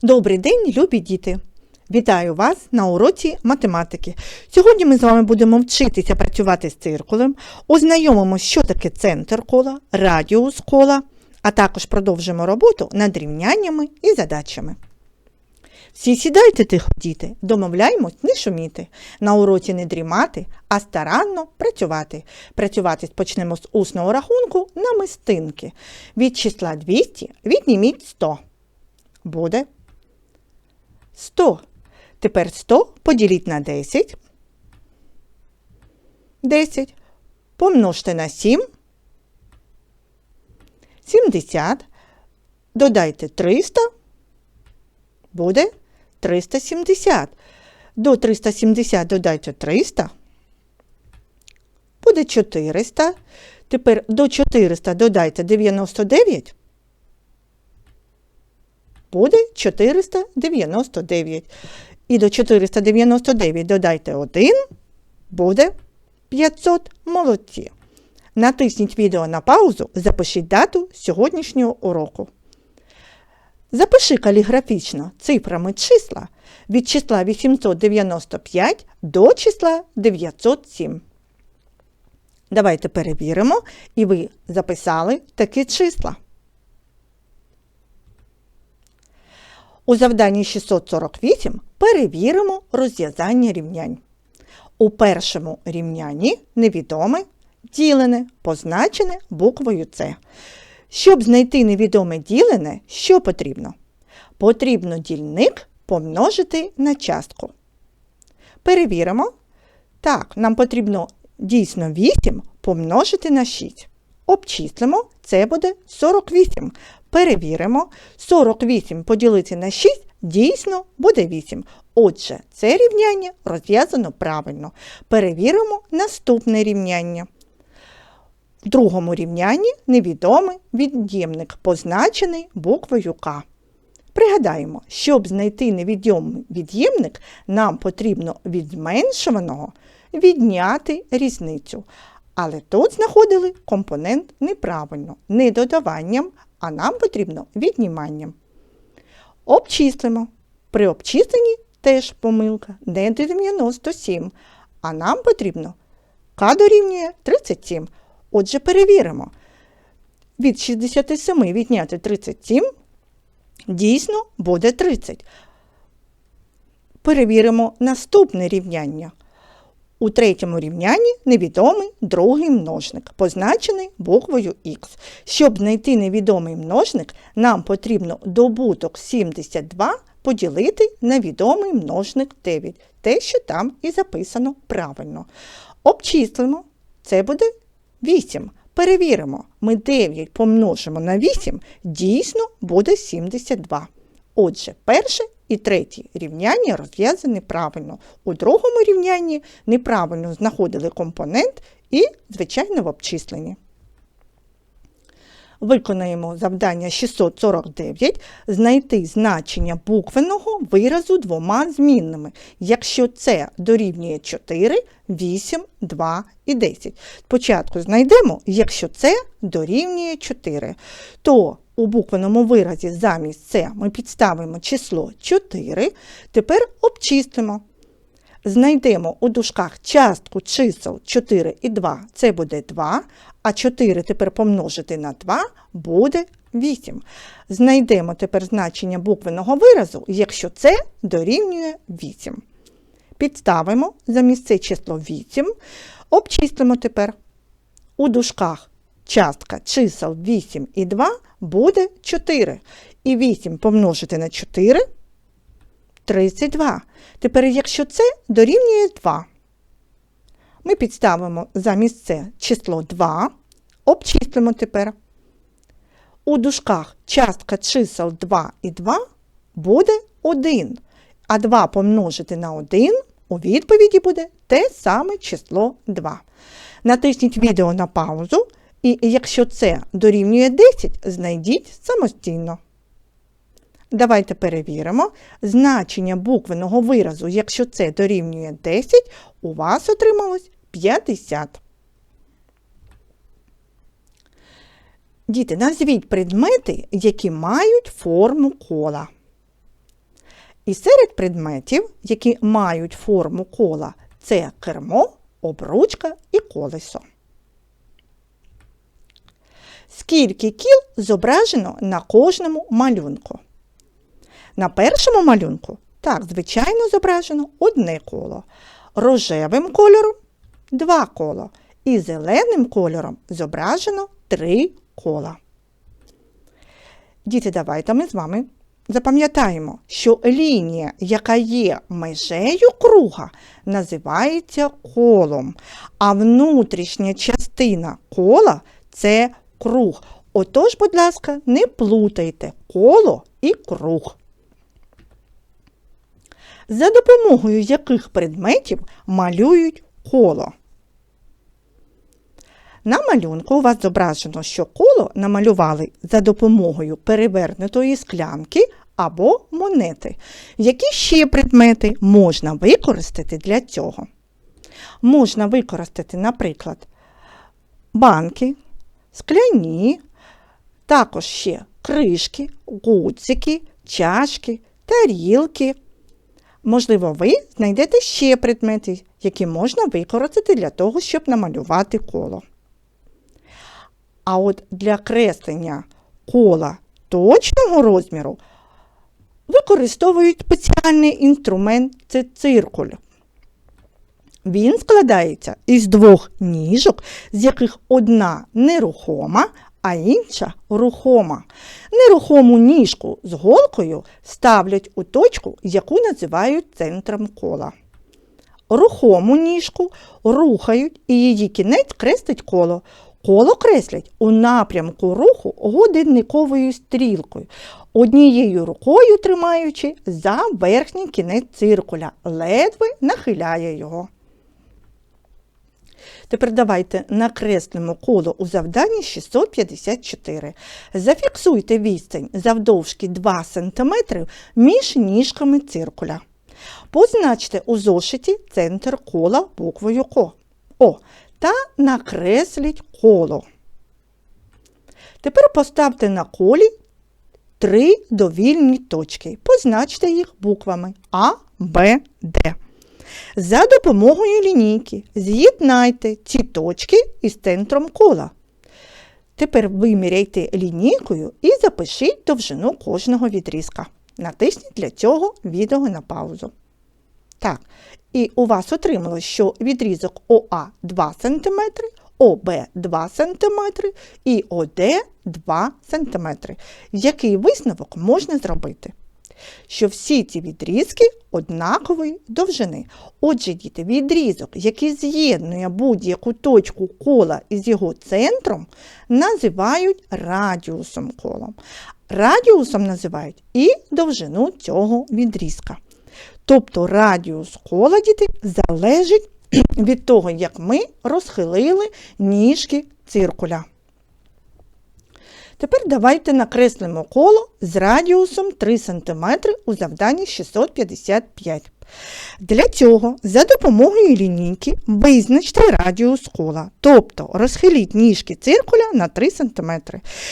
Добрий день, любі діти! Вітаю вас на уроці математики. Сьогодні ми з вами будемо вчитися працювати з циркулем, ознайомимося, що таке центр кола, радіус кола, а також продовжимо роботу над рівняннями і задачами. Всі сідайте тихо, діти, домовляємось не шуміти, на уроці не дрімати, а старанно працювати. Працювати почнемо з усного рахунку на мистинки. Від числа 200 відніміть 100. Буде 100. Тепер 100 поділіть на 10. 10. Помножте на 7. 70. Додайте 300. Буде 370. До 370 додайте 300. Буде 400. Тепер до 400 додайте 99. Буде 499. І до 499 додайте 1, буде 500 молодці. Натисніть відео на паузу, запишіть дату сьогоднішнього уроку. Запиши каліграфічно цифрами числа від числа 895 до числа 907. Давайте перевіримо, і ви записали такі числа. У завданні 648 перевіримо розв'язання рівнянь. У першому рівнянні невідоме ділене, позначене буквою С. Щоб знайти невідоме ділене, що потрібно? Потрібно дільник помножити на частку. Перевіримо. Так, нам потрібно дійсно 8 помножити на 6. Обчислимо, це буде 48. Перевіримо, 48 поділити на 6 дійсно буде 8. Отже, це рівняння розв'язано правильно. Перевіримо наступне рівняння. В другому рівнянні невідомий від'ємник, позначений буквою К. Пригадаємо, щоб знайти невідомий від'ємник, нам потрібно від зменшуваного відняти різницю. Але тут знаходили компонент неправильно, не додаванням, а нам потрібно відніманням. Обчислимо. При обчисленні теж помилка не 97, а нам потрібно К дорівнює 37. Отже, перевіримо. Від 67 відняти 37 дійсно буде 30. Перевіримо наступне рівняння. У третьому рівнянні невідомий другий множник, позначений буквою Х. Щоб знайти невідомий множник, нам потрібно добуток 72 поділити на відомий множник 9. Те, що там і записано правильно. Обчислимо, це буде 8. Перевіримо, ми 9 помножимо на 8, дійсно буде 72. Отже, перше і третє рівняння розв'язані правильно. У другому рівнянні неправильно знаходили компонент і, звичайно, в обчисленні. Виконаємо завдання 649 знайти значення буквеного виразу двома змінними, якщо це дорівнює 4, 8, 2 і 10. Спочатку знайдемо, якщо це дорівнює 4, то у буквеному виразі замість це ми підставимо число 4, тепер обчистимо. Знайдемо у дужках частку чисел 4 і 2, це буде 2, а 4 тепер помножити на 2 буде 8. Знайдемо тепер значення буквеного виразу, якщо це дорівнює 8. Підставимо замість це число 8, обчислимо тепер. У дужках частка чисел 8 і 2 буде 4. І 8 помножити на 4 32. Тепер, якщо це дорівнює 2, ми підставимо замість це число 2, обчислимо тепер. У дужках частка чисел 2 і 2 буде 1, а 2 помножити на 1 у відповіді буде те саме число 2. Натисніть відео на паузу, і якщо це дорівнює 10, знайдіть самостійно. Давайте перевіримо. Значення буквеного виразу, якщо це дорівнює 10, у вас отрималось 50. Діти, назвіть предмети, які мають форму кола. І серед предметів, які мають форму кола, це кермо, обручка і колесо. Скільки кіл зображено на кожному малюнку? На першому малюнку, так, звичайно, зображено одне коло. Рожевим кольором два кола. І зеленим кольором зображено три кола. Діти, давайте ми з вами запам'ятаємо, що лінія, яка є межею круга, називається колом, а внутрішня частина кола це круг. Отож, будь ласка, не плутайте коло і круг. За допомогою яких предметів малюють коло? На малюнку у вас зображено, що коло намалювали за допомогою перевернутої склянки або монети. Які ще предмети можна використати для цього? Можна використати, наприклад, банки, скляні, також ще кришки, гудзики, чашки, тарілки. Можливо, ви знайдете ще предмети, які можна використати для того, щоб намалювати коло. А от для креслення кола точного розміру використовують спеціальний інструмент це циркуль. Він складається із двох ніжок, з яких одна нерухома, а інша рухома. Нерухому ніжку з голкою ставлять у точку, яку називають центром кола. Рухому ніжку рухають і її кінець крестить коло. Коло креслять у напрямку руху годинниковою стрілкою, однією рукою тримаючи за верхній кінець циркуля, ледве нахиляє його. Тепер давайте накреслимо коло у завданні 654. Зафіксуйте відстань завдовжки 2 см між ніжками циркуля. Позначте у зошиті центр кола буквою Ко. О, та накресліть коло. Тепер поставте на колі три довільні точки. Позначте їх буквами А, Б, Д. За допомогою лінійки з'єднайте ці точки із центром кола. Тепер виміряйте лінійкою і запишіть довжину кожного відрізка. Натисніть для цього відео на паузу. Так, і у вас отрималось, що відрізок ОА 2 см, ОБ 2 см і ОД 2 см. Який висновок можна зробити? Що всі ці відрізки однакової довжини. Отже, діти, відрізок, який з'єднує будь-яку точку кола із його центром, називають радіусом колом. Радіусом називають і довжину цього відрізка. Тобто радіус кола діти залежить від того, як ми розхилили ніжки циркуля. Тепер давайте накреслимо коло з радіусом 3 см у завданні 655. Для цього за допомогою лінійки визначте радіус кола, тобто розхиліть ніжки циркуля на 3 см.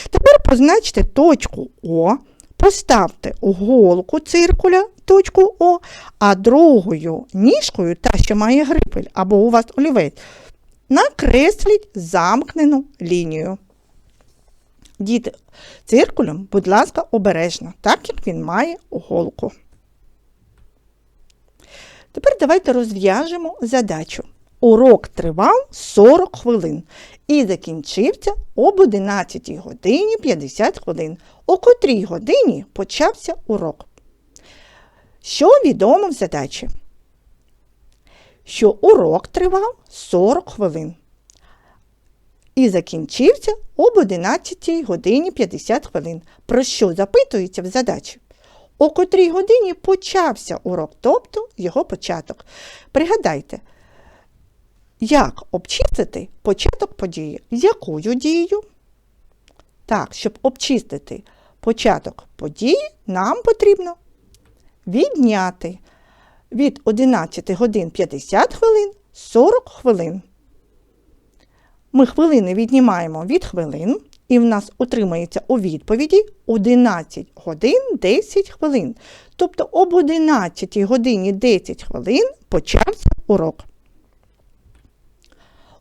Тепер позначте точку О, поставте голку циркуля точку О, а другою ніжкою, та, що має грифель або у вас олівець, накресліть замкнену лінію. Діти, циркулем, будь ласка, обережно, так як він має голку. Тепер давайте розв'яжемо задачу. Урок тривав 40 хвилин і закінчився об 11 годині 50 хвилин, о котрій годині почався урок. Що відомо в задачі? Що урок тривав 40 хвилин і закінчився об 11 годині 50 хвилин. Про що запитується в задачі? О котрій годині почався урок, тобто його початок. Пригадайте, як обчистити початок події? Якою дією? Так, щоб обчистити початок події, нам потрібно відняти від 11 годин 50 хвилин 40 хвилин. Ми хвилини віднімаємо від хвилин І в нас утримається у відповіді 11 годин 10 хвилин. Тобто об 11 годині 10 хвилин почався урок.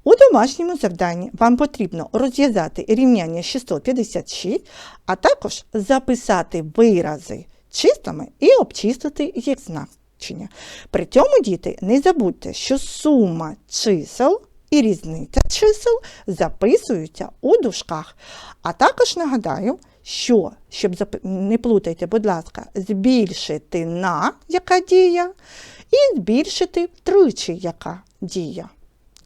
У домашньому завданні вам потрібно розв'язати рівняння 656, а також записати вирази числами і обчистити їх значення. При цьому, діти, не забудьте, що сума чисел і різниця чисел записуються у дужках. А також нагадаю, що, щоб зап- не плутайте, будь ласка, збільшити на яка дія, і збільшити втричі яка дія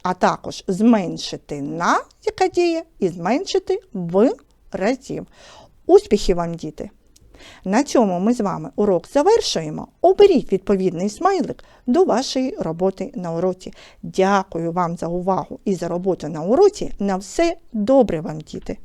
а також зменшити на яка діє і зменшити в разів. Успіхів вам, діти! На цьому ми з вами урок завершуємо. Оберіть відповідний смайлик до вашої роботи на уроці. Дякую вам за увагу і за роботу на уроці. На все добре вам, діти!